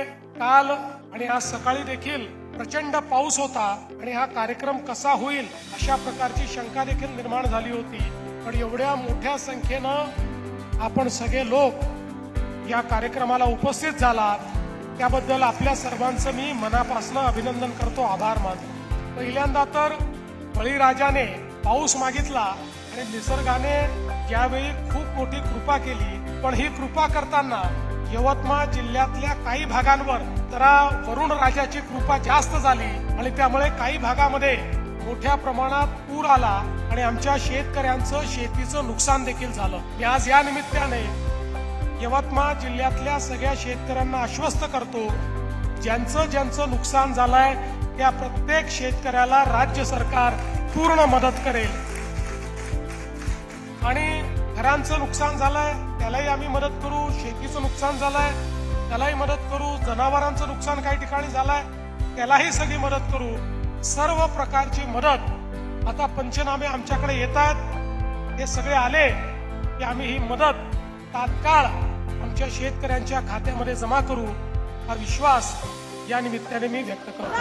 काल आणि आज सकाळी देखील प्रचंड पाऊस होता आणि हा कार्यक्रम कसा होईल अशा प्रकारची शंका देखील निर्माण झाली होती. पण एवढ्या मोठ्या संख्येनं आपण सगळे लोक या कार्यक्रमाला उपस्थित झालात. त्याबद्दल आपल्या सर्वांचं मी मनापासून अभिनंदन करतो. आभार मानतो. पहिल्यांदा तर बळीराजाने पाऊस मागितला आणि निसर्गाने यावेळी खूप मोठी कृपा केली पण ही कृपा करताना यवतमाळ जिल्ह्यातल्या काही भागांवर जरा वरुण राजाची कृपा जास्त झाली आणि त्यामुळे काही भागामध्ये मोठ्या प्रमाणात पूर आला आणि आमच्या शेतकऱ्यांचं शेतीचं नुकसान देखील झालं. मी आज या निमित्ताने यवतमाळ जिल्ह्यातल्या सगळ्या शेतकऱ्यांना आश्वस्त करतो ज्यांचं ज्यांचं नुकसान झालंय त्या प्रत्येक शेतकऱ्याला राज्य सरकार पूर्ण मदत करेल. आणि घरांचं नुकसान झालंय त्यालाही आम्ही मदत करू शेतीचं नुकसान झालंय त्यालाही मदत करू जनावरांचं नुकसान काही ठिकाणी झालंय त्यालाही सगळी मदत करू. सर्व प्रकारची मदत आता पंचनामे आमच्याकडे येत आहेत हे सगळे आले की आम्ही ही मदत तात्काळ आमच्या शेतकऱ्यांच्या खात्यामध्ये जमा करू. हा विश्वास या निमित्ताने मी व्यक्त करतो.